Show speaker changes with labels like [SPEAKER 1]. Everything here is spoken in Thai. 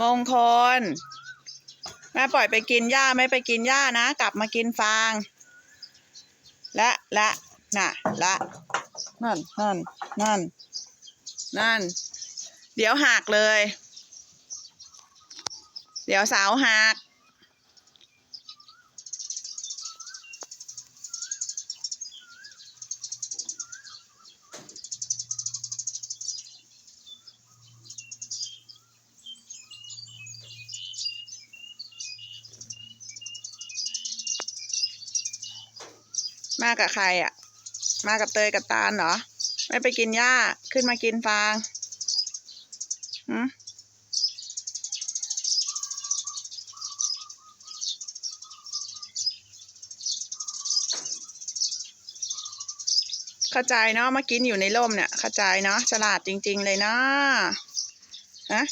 [SPEAKER 1] มงคล แม่ปล่อยไปกินหญ้าไม่ไปกินหญ้านะ กลับมากินฟาง และและน่ะละนั่นนั่นนั่นนั่น เดี๋ยวหักเลย เดี๋ยวสาวหัก มากับใครอะ มากับเตยกับตาลเหรอ ไม่ไปกินหญ้า ขึ้นมากินฟางหืมเข้าใจเนาะมากินอยู่ในร่มเนี่ยเข้าใจเนาะฉลาดจริง ๆ เลยเนาะฮะ